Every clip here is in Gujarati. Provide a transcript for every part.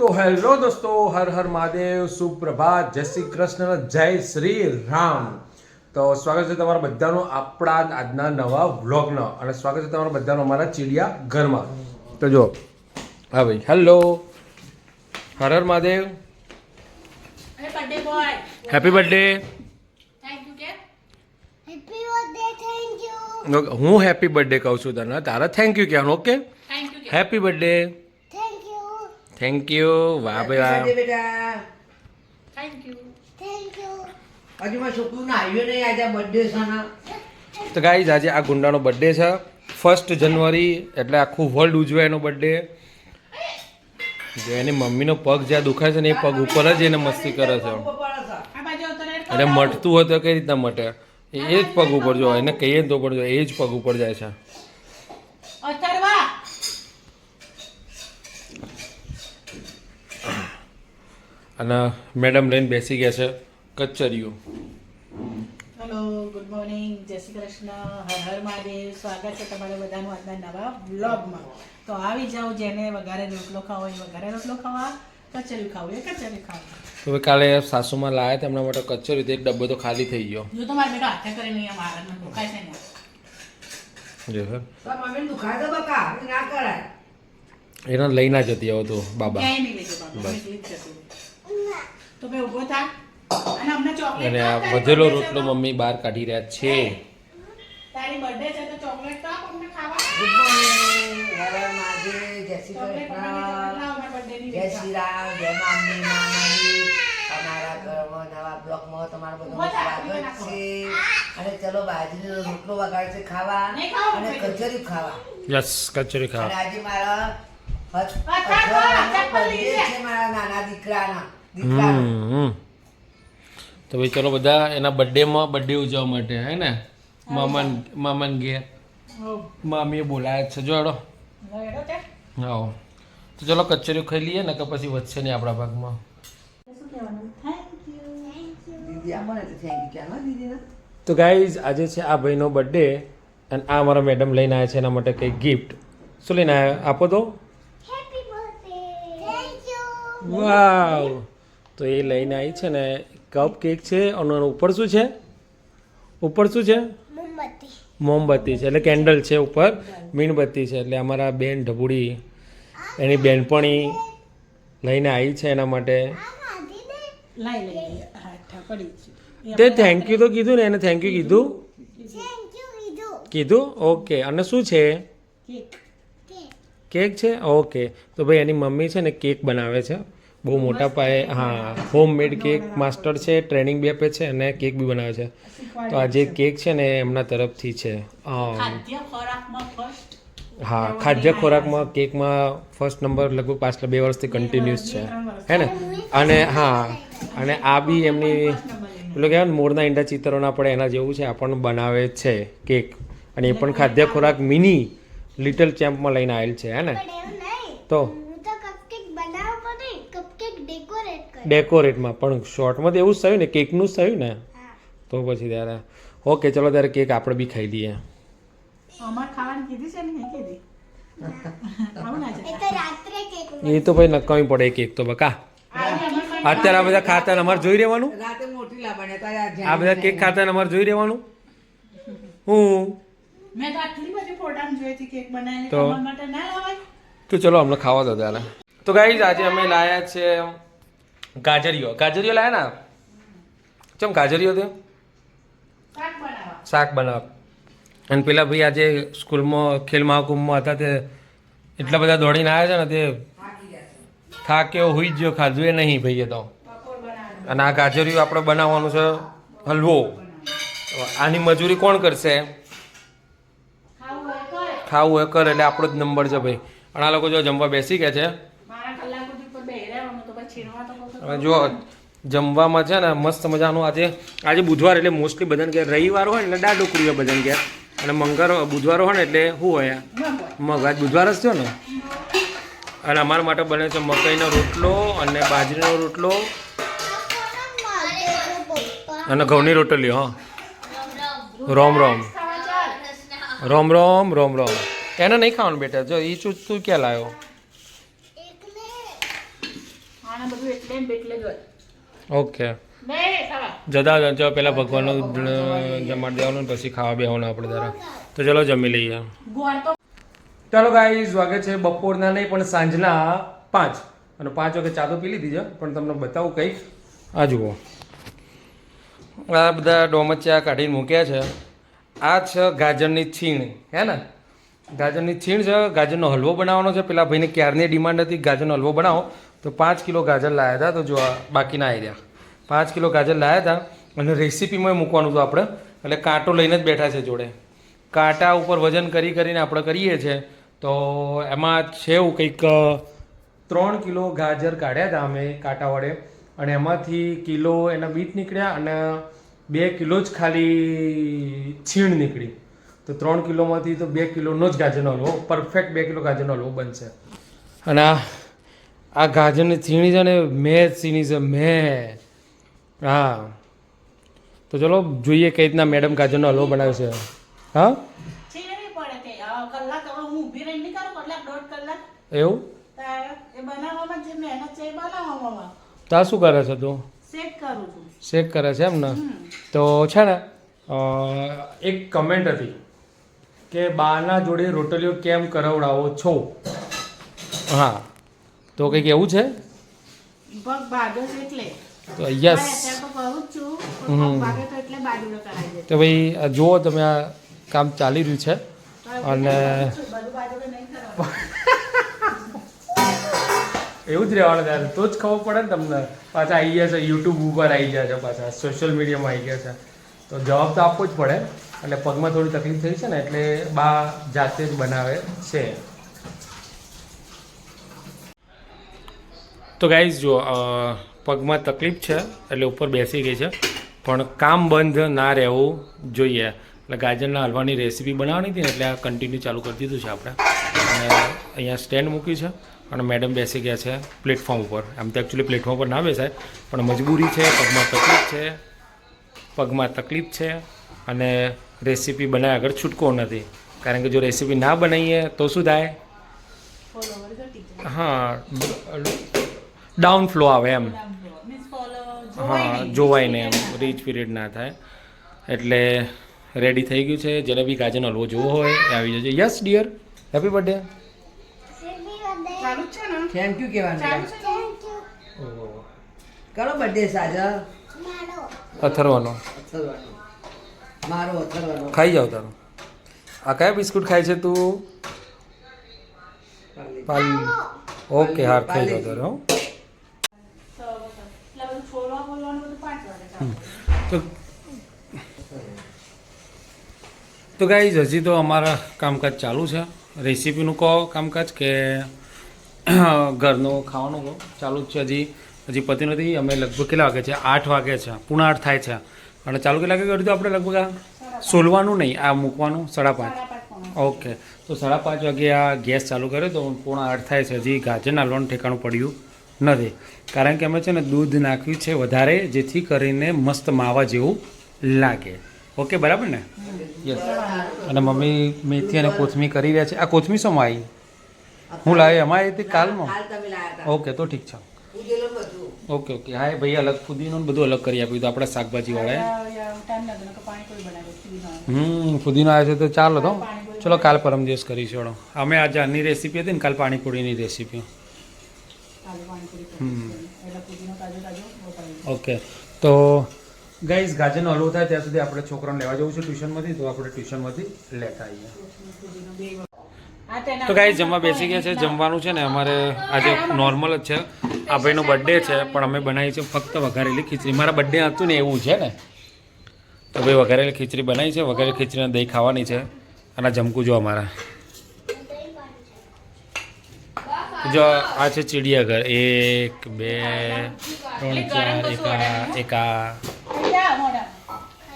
તો હેલો દોસ્તો હર હર મહાદેવ સુપ્રભાત જય શ્રી કૃષ્ણ જય શ્રી રામ. તો સ્વાગત છે તમારા બધાનું આપણા આજના નવા વ્લોગનો અને સ્વાગત છે તમારા બધાનું અમારા ચીડિયા ઘરમાં. તો જો હા ભાઈ hello. Har Har Mahadev. Happy birthday હું હેપી બર્થડે કહું છું તને તારા થેન્ક યુ કહેવાનું okay happy birthday. Thank you વાહ ભાઈ વાહ. બેટા. Thank you. Thank you. હજુ મારા છોકરું આવ્યો નહીં આજે બર્થડે છે ને તો ગાઈઝ આજે આ ગુંડાનો બર્થડે છે. ફર્સ્ટ જનવરી એટલે આખું વર્લ્ડ ઉજવે એનો બર્થડે જો એની મમ્મીનો પગ જ્યાં દુખાય છે ને એ પગ ઉપર જ એને મસ્તી કરે છે. અને મટતું હોય તો કઈ રીતના મટે? એ જ પગ ઉપર જો એને કહીએ તો પણ જો એ જ પગ ઉપર જાય છે. અને મેડમ લઈને બેસી ગયા છે કચરિયું હેલો ગુડ મોર્નિંગ જય શ્રી કૃષ્ણ. હર હર મહાદેવ. સ્વાગત છે તમારા બધાનું આજના નવા બ્લોગમાં તો આવી જાઓ જેને વઘારે રોટલો ખાવો એ વઘારે રોટલો ખાવા કચરિયું ખાવું હોય એ કચરિયું ખાવા. તો હવે કાલે સાસુમાં લાયા તેમના માટે કચરિયું તો એક ડબ્બો તો ખાલી થઈ ગયો. જો તમારે બેટા હાથે કરી નહીં આમ મને દુખાય છે ને. જો સર મમ્મી દુખાય તો બકા ના કરાય. એને લઈને જતી આવો તો બાબા. ક્યાંય નહીં બાબા જ જતી રહું. તો ભાઈ ઊભો થા. અને અમને ચોકલેટ અને આ વધેલો રોટલો મમ્મી બહાર કાઢી રહ્યા છે. તારી બર્થડે છે તો ચોકલેટ તો આપ અમને ખાવા. ગુડ મોર્નિંગ હર હર જય શ્રી ચોકલેટ કૃષ્ણ લાવો મારા birthday ની જય શ્રી રામ જય મામની મામાની અમારા ઘરમાં નવા બ્લોકમાં તમારું બધું સ્વાગત છે. અને ચલો બાજરીનો રોટલો વગાડ છે ખાવા. અને ભાઈ. ખાવા. યસ કચોરી ખાવા. આજે મારા નાના દીકરાના. તો ભાઈ ચલો બધા એના બર્થડેમાં બર્થડે ઉજવવા માટે હે ને? મામાન મામાન ઘેર. હો, મામીએ બોલાયા છે. જો હેડો. હવે હેડો તે. આવો. તો ચલો કચેરીઓ ખાઈ લઈએ ને કે પછી વધશે નહીં આપણા ભાગમાં. તો થેન્ક યુ કહેવાનું દીદીને તો ગાઈઝ આજે છે આ ભાઈનો બર્થડે અને આ અમારા મેડમ લઈને આવ્યા છે એના માટે કંઈક ગિફ્ટ શું લઈને આવ્યા આપો તો. વાવ તો એ લઈને આવી છે ને કપ કેક છે અને ઉપર શું છે? ઉપર શું છે? મોમબત્તી. છે એટલે કેન્ડલ છે ઉપર મીણબત્તી છે એટલે અમારા બેન ઢબુડી એની બેનપણી લઈને આવી છે એના માટે. તે થેન્ક યુ તો કીધું ને એને થેન્ક યુ કીધું. કીધું. ઓકે અને શું છે? કેક છે? ઓકે તો ભાઈ એની મમ્મી છે ને કેક બનાવે છે. બહુ મોટા પાયે હા હોમ મેડ કેક માસ્ટર છે. ટ્રેનિંગ બી આપે છે અને કેક બી બનાવે છે. તો આ જે કેક છે ને એમના તરફથી છે. હા ખાદ્ય ખોરાકમાં કેકમાં ફર્સ્ટ નંબર લગભગ પાછલા બે વર્ષથી કન્ટિન્યુઅસ છે. હે ને? અને હા અને આ બી એમની પેલું કહેવાય ને મોરના ઈંડા ચિત્રોના પડે એના જેવું છે આ પણ બનાવે છે કેક અને એ પણ ખાદ્ય ખોરાક મિની લિટલ ચેમ્પમાં લઈને આવેલ છે હે ને. તો હું તો cupcake બનાવવા પણ નહીં, cupcake decorate કરું. ડેકોરેટમાં. પણ શોર્ટમાં તો એવું જ થયું ને કેકનું જ થયું ને? તો પછી ત્યારે ઓકે ચલો ત્યારે કેક આપણે બી ખાઈ લઈએ. અમાર ખાવાની કીધી છે ને મેં કીધી? આવું ના એ તો ભાઈ નકામી પડે કેક તો બકા અત્યારે આ બધા ખાતા ને અમારે જોઈ રહેવાનું? આ બધા કેક ખાતા ને અમારે જોઈ રહેવાનું? હું? તો ચલો અમને ખાવા દો ત્યારે. તો ગાઈ આજે અમે લાયા છે ગાજરીઓ. ગાજરીઓ લાયા ના? ચમ ગાજરીઓ તે શાક બનાવ. અને પેલા ભાઈ આજે સ્કૂલમાં ખેલ મહાકુંભમાં હતા તે એટલા બધા દોડીને આવ્યા છે ને તે થાક્યો હોઈ જ ગયો ખાધું એ નહીં ભાઈએ તો. અને આ ગાજરીઓ આપણે બનાવવાનું છે હલવો. આની મજૂરી કોણ કરશે? ખાવું હોય કરે એટલે આપણો જ નંબર છે ભાઈ. અને આ લોકો જો જમવા બેસી ગયા છે મારા કલાક સુધી પર બેહી રહેવાનું તો પછી છીણવા તો કોઈ હવે જો જમવામાં છે ને મસ્ત મજાનું આજે આજે બુધવાર એટલે મોસ્ટલી બધાને ઘેર રવિવાર હોય એટલે દાળ ઢોકળી હોય બધાને ઘેર. અને મંગળ બુધવાર હોય ને એટલે શું હોય? મગ. આજ બુધવાર જ થયો ને? અને અમારા માટે બને છે મકાઈનો રોટલો અને બાજરીનો રોટલો અને ઘઉંની રોટલી, હા. રોમ રોમ. રોમ રોમ રોમ રોમ. એને નહીં ખાવાનું બેટા, જો એ શું તું ક્યાં લાવ્યો આને બધું એટલે એટલે જ હોય. ઓકે. જતા જતા પહેલાં ભગવાનનું જમાડી દેવાનું પછી ખાવા બેવાનું આપણે તારા. તો ચલો જમી લઈએ. ચાલો ગાઈઝ વાગે છે બપોરના નહીં પણ સાંજના પાંચ. અને પાંચ વાગે ચા તો પી લીધી છે પણ તમને બતાવું કંઈક. આ જુઓ. આ બધા ડોમચિયા કાઢીને મૂક્યા છે. આ છે ગાજરની છીણ. હે ને? ગાજરની છીણ છે ગાજરનો હલવો બનાવવાનો છે. પેલા ભાઈને ક્યારની ડિમાન્ડ હતી? ગાજરનો હલવો બનાવો. તો પાંચ કિલો ગાજર લાવ્યા હતા, તો જો બાકીના આવી રહ્યા. પાંચ કિલો ગાજર લાવ્યા હતા અને રેસીપીમાં મૂકવાનું હતું આપણે. એટલે કાંટો લઈને જ બેઠા છે જોડે. કાંટા ઉપર વજન કરી કરીને આપણે કરીએ છીએ તો એમાં છે એવું કંઈક ત્રણ કિલો ગાજર કાઢ્યા હતા અમે કાંટા વડે. અને એમાંથી કિલો એના બીટ નીકળ્યા અને બે કિલો જ ખાલી છીણ નીકળી. તો ત્રણ કિલોમાંથી તો બે કિલોનો જ ગાજરનો હલવો. પરફેક્ટ બે કિલો ગાજરનો હલવો બનશે. અને આ આ ગાજરની છીણી છે ને મેં છીણી છે મેં. હા. તો ચલો જોઈએ કઈ રીતના મેડમ ગાજરનો હલવો બનાવે છે. હા? એવું? તો શું કરે છે તું? શેક કરે છે. એમ ને? તો છે ને એક કમેન્ટ હતી કે બાના જોડે રોટલીઓ કેમ કરાવડાવો છો? હા. તો કંઈક એવું છે? એટલે. તો યસ. તો ભાઈ જુઓ તમે આ કામ ચાલી રહ્યું છે. અને એવું જ રહેવાનું ત્યારે તો જ ખબર પડે ને તમને. પાછા આવી ગયા છે યુટ્યુબ ઉપર આવી ગયા છે પાછા. સોશિયલ મીડિયામાં આવી ગયા છે. તો જવાબ તો આપવો જ પડે. એટલે પગમાં થોડી તકલીફ થઈ છે ને એટલે બા જાતે જ બનાવે છે. તો ગાઈઝ જો પગમાં તકલીફ છે એટલે ઉપર બેસી ગઈ છે. પણ કામ બંધ ના રહેવું જોઈએ. એટલે ગાજરના હલવાની રેસીપી બનાવવાની હતી ને એટલે આ કન્ટિન્યુ ચાલુ કરી દીધું છે આપણે. અને અહીંયા સ્ટેન્ડ મૂક્યું છે અને મેડમ બેસી ગયા છે પ્લેટફોર્મ ઉપર. આમ તો એકચ્યુઅલી પ્લેટફોર્મ પર ના બેસાય પણ મજબૂરી છે પગમાં તકલીફ છે પગમાં તકલીફ છે અને રેસીપી બનાવ્યા આગળ છૂટકો નથી. કારણ કે જો રેસીપી ના બનાવીએ તો શું થાય? હા ડાઉન ફ્લો આવે એમ. હા નહીં જોવાય ને એમ. રીચ પીરિયડ ના થાય. એટલે રેડી થઈ ગયું છે. જેને બી ગાજરનો હલવો જોવો હોય એ આવી જજો. Yes dear happy birthday thank you કહેવાનું? કરો બર્થડે સાજા. અથર્વાનો. અથર્વાનો. મારો અથર્વાનો. ખાઈ જાવ તારો. આ કયા બિસ્કુટ ખાય છે તું? પાલ ઓકે હાર ખાઈ જાવ તારું હો. તો એટલે બધું છોડવા બોલવાનું બધું પાંચ વાગે ચાલુ તો તો ગાઈઝ હજી તો અમારા કામકાજ ચાલુ છે. રેસીપીનું કહો કામકાજ કે ઘરનું ખાવાનું કહો? ચાલુ જ છે હજી. હજી પતી નથી. અમે લગભગ કેટલા વાગે છે? આઠ વાગે છે. પૂણા આઠ થાય છે. અને ચાલુ કેટલા વાગે કર્યું આપણે લગભગ આ? સોલવાનું નહીં આ મૂકવાનું સાડા પાંચ ઓકે. તો સાડા પાંચ વાગે આ ગેસ ચાલુ કર્યો તો પૂણા આઠ થાય છે. હજી ગાજરના લોન ઠેકાણું પડ્યું. નથી. કારણ કે અમે છે ને દૂધ નાખ્યું છે વધારે જેથી કરીને મસ્ત માવા જેવું લાગે. ઓકે બરાબર ને? યસ અને મમ્મી મેથી અને કોથમી કરી રહ્યા છે. આ કોથમી શોમાં આવી હું લાવી એમાં આવી હતી કાલમાં? હાલ તમે લાયા હતા. ઓકે તો ઠીક છે. Okay okay. હા એ ભાઈ અલગ ફુદીનો ને બધું અલગ કરી આપ્યું તો આપણા શાકભાજીવાળાએ હમ ફુદીનો આવે છે તો ચાલો તો. ચલો કાલ પરમ દિવસ કરીશું અમે આજે આની રેસીપી હતી ને કાલ પાણીપુરીની રેસીપી ઓકે. તો ગાઈઝ ગાજરનો હલવો થાય ત્યાં સુધી આપણે છોકરાને લેવા જવું છે ટ્યુશનમાંથી તો આપણે ટ્યુશનમાંથી લેતા આવીએ. તો ગાઈઝ જમવા બેસી ગયા છે જમવાનું છે ને અમારે આજે નોર્મલ જ છે. આ ભાઈનો બર્થડે છે પણ અમે બનાવી છે ફક્ત વઘારેલી ખીચડી. મારા બર્થડે હતું ને એવું છે ને. તો ભાઈ વઘારેલી ખીચડી બનાવી છે વઘારેલી ખીચડીને દહીં ખાવાની છે. અને જમકું જો અમારા. જો આ છે ચિડિયાઘર. એક બે ત્રણ ચાર એક આ એક આ. જા મોઢા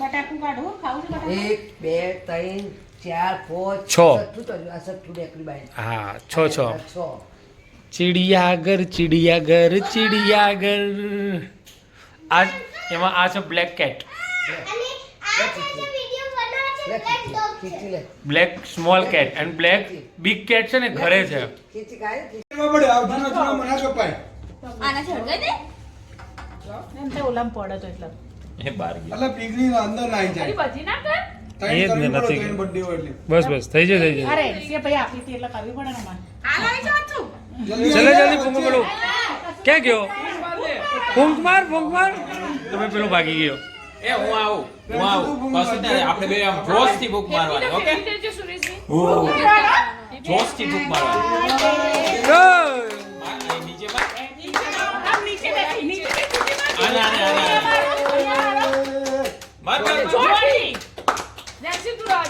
બટાકું કાઢું ખાવું છે. બટાકું એક બે ત્રણ ચાર પાંચ છ. હા છ છ. છ. ચિડિયાઘર ચિડિયાઘર ચિડિયાઘર. આ એમાં આ છે black cat black small cat and black big cat છે ને ઘરે છે. બસ બસ થઈ જાય થઈ જાય. જલ્દી જલ્દી ફૂંક ક્યાં ગયો? ફૂંક માર ફૂંક માર. તમે પેલો ભાગી ગયો. એ હું આવું. હું આવું. કશું નહીં આપણે બે આમ જોશથી ભૂખ મારવાની ઓકે? જોશથી ભૂખ મારવાની.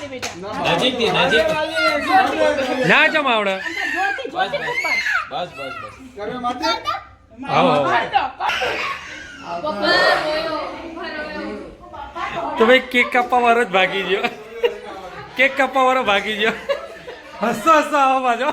નીચે. ના જોરથી બસ, બસ. બસ, બસ, બસ. કરવા માટે આવો આવો. તો ભાઈ કેક કાપવા વાળો જ ભાગી ગયો. કેક કાપવા વાળો ભાગી ગયો. હસો હસો આવો.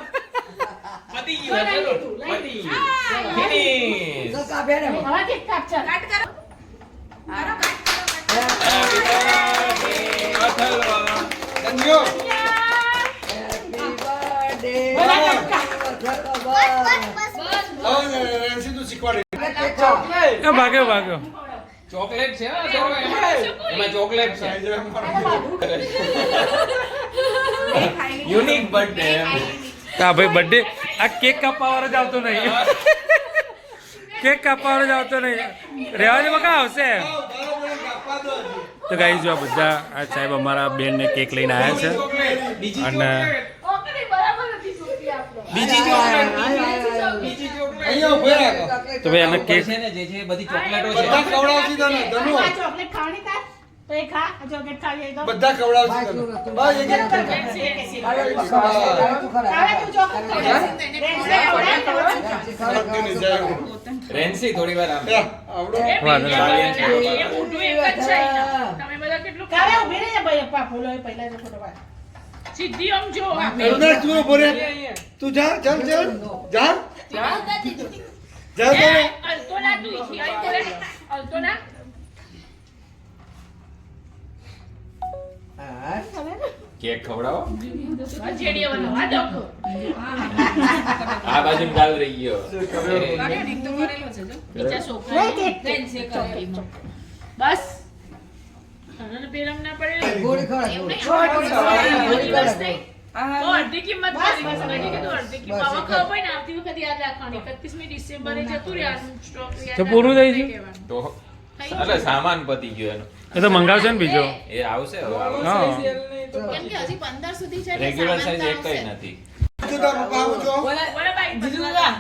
એ ભાગ્યો ભાગ્યો. ચોકલેટ છે એમાં ચોકલેટ છે. યુનિક બર્થડે હા ભાઈ બર્થડે આ કેક કાપવા જ આવતો નહીં. કેક કાપવા જ આવતો નહીં. રહેવા દે બકા આવશે. તો ગાઈ જો બધા આ સાહેબ અમારા બેનને કેક લઈને આવ્યા છે. અને બીજી અહીંયા ઊભો રાખો. તો ભાઈ અમે કેક છે ને જે છે બધી ચોકલેટો છે. બધા ખવડાવશી તને ધનુ આ ચોકલેટ ખાવાની તાર? તો એ ખા આ ચોકલેટ ખાવી તો. બધા ખવડાવશી તને. બસ એક એક તું ચોકલેટ. રેન્સી થોડી વાર આમ. આવડો. એ મોટું એક જ છે તમે બધા કેટલું કાલે ઊભી રહે ભાઈ અપ્પા ફૂલો એ પહેલા જ ફોટો પાડ સીધી આમ જો આ. કરુણા, તું ઊભો તું જા ચાલ ચાલ. જા. જા જા એ, અલતો ના તું ઈથી આવી બોલે. અલતો ના. કેક ખવડાવો આ બાજુ ગાલ રહી ગયો. બસ પેરમ ના પડે તો અડધી કિંમત કરી મેં કીધું અડધી કિંમત હવે ખબર ને આવતી વખતે યાદ રાખવાની. 31મી ડિસેમ્બરે જતું રહેવાનું સ્ટોક તો પૂરું થઈ ગયું? તો એટલે સામાન પતી ગયો એનો. એ તો મંગાવશે ને બીજો? એ આવશે હવે કેમ કે હજી 15 સુધી છે રેગ્યુલર સાઈઝ એક કઈ નથી તું તાર પપ્પા આવું છો? બોલો ભાઈ, બધા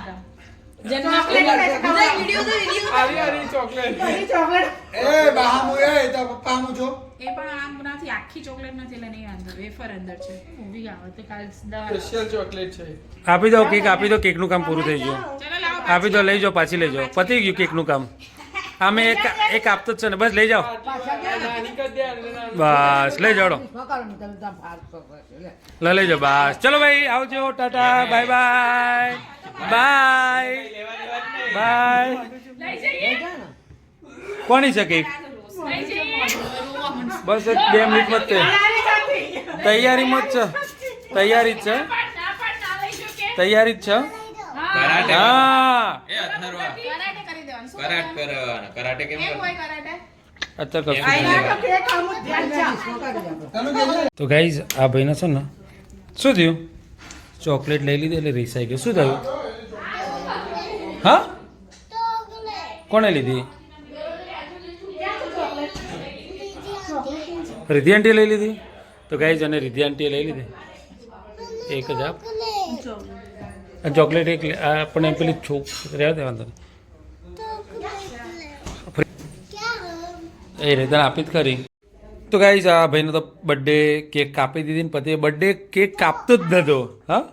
બધી ચોકલેટ એ બાહામુ એ તાર પપ્પા છો. એ પણ આમ નથી આખી ચોકલેટ નથી એટલે નહીં અંદર વેફર અંદર છે. ઊભી આવે? તો કાલ દવા આપી દો કેક આપી દો કેકનું કામ પૂરું થઈ ગયું. આપી દો લઈ જાઓ પાછી લઈ જાઓ. પતી ગયું કેકનું કામ. આમે એક એક આપતો જ છે ને. બસ લઈ જાઓ. બસ લઈ જાઓ છે, લે. લે લઈ જાઓ બસ. ચલો ભાઈ આવજો. Tata. Bye bye. Bye. Bye. કોની છે કેક? લઈ જઈએ. બસ એક બે મિનિટમાં જ તે તૈયારીમાં જ છે. તૈયારી જ છે. તૈયારી જ છે. હા. એ કરાટે કરી દેવાનું. શું કરાટ કરવાનો. કરાટે કેમ. તો ગાઈઝ આ ભાઈને છે ને શું થયું? ચોકલેટ લઈ લીધી એટલે રીસાઈ ગયું. શું થયું? હા? કોણે લીધી? રિધિ આંટી લઈ લીધી? તો ગાઈઝ અને રિધિ આંટીએ લઈ લીધી. એક જ આપ. ચોકલેટ એક આ આપણે પેલી છોક રહેવા દે વાંધો નહીં. એ રીતે આપી જ ખરી. તો ગાઈઝ આ ભાઈને તો બર્થડે કેક કાપી દીધી ને પછી બર્થડે કેક કાપતો જ નતો. હા?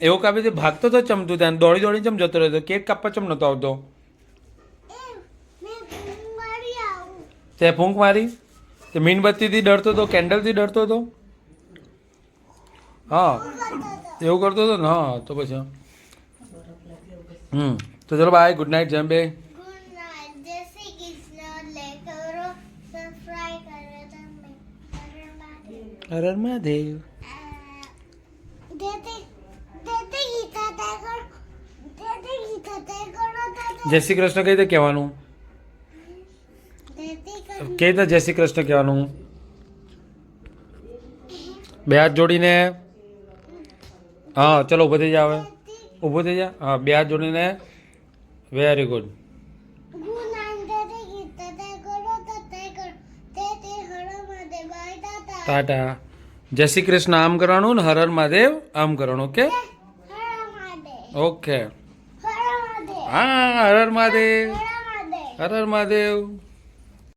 એવો કાપી દીધી ભાગતો તો ચમતું ત્યાં દોડી દોડી ચમ જતો રહેતો. કેક કાપવા ચમ નતો આવતો? તે ફૂંક મારી? તે મીણબત્તીથી ડરતો હતો કેન્ડલથી ડરતો હતો હા. એવું કરતો હતો ને? હા તો પછી હમ. તો ચલો બાય ગુડ નાઇટ જેમ બે મહાદેવ. જય શ્રી કૃષ્ણ કઈ રીતે કહેવાનું? કર રીતે જય શ્રી કૃષ્ણ કહેવાનું. બે હાથ જોડીને. હા ચલો ઊભો થઈ જા હવે. ઊભો થઈ જા. હા બે હાથ જોડીને. Very good tata. જય શ્રી કૃષ્ણ આમ કરવાનું ને હર હર મહાદેવ આમ કરવાનું ઓકે? ઓકે. હા હર હર મહાદેવ. હર મહાદેવ.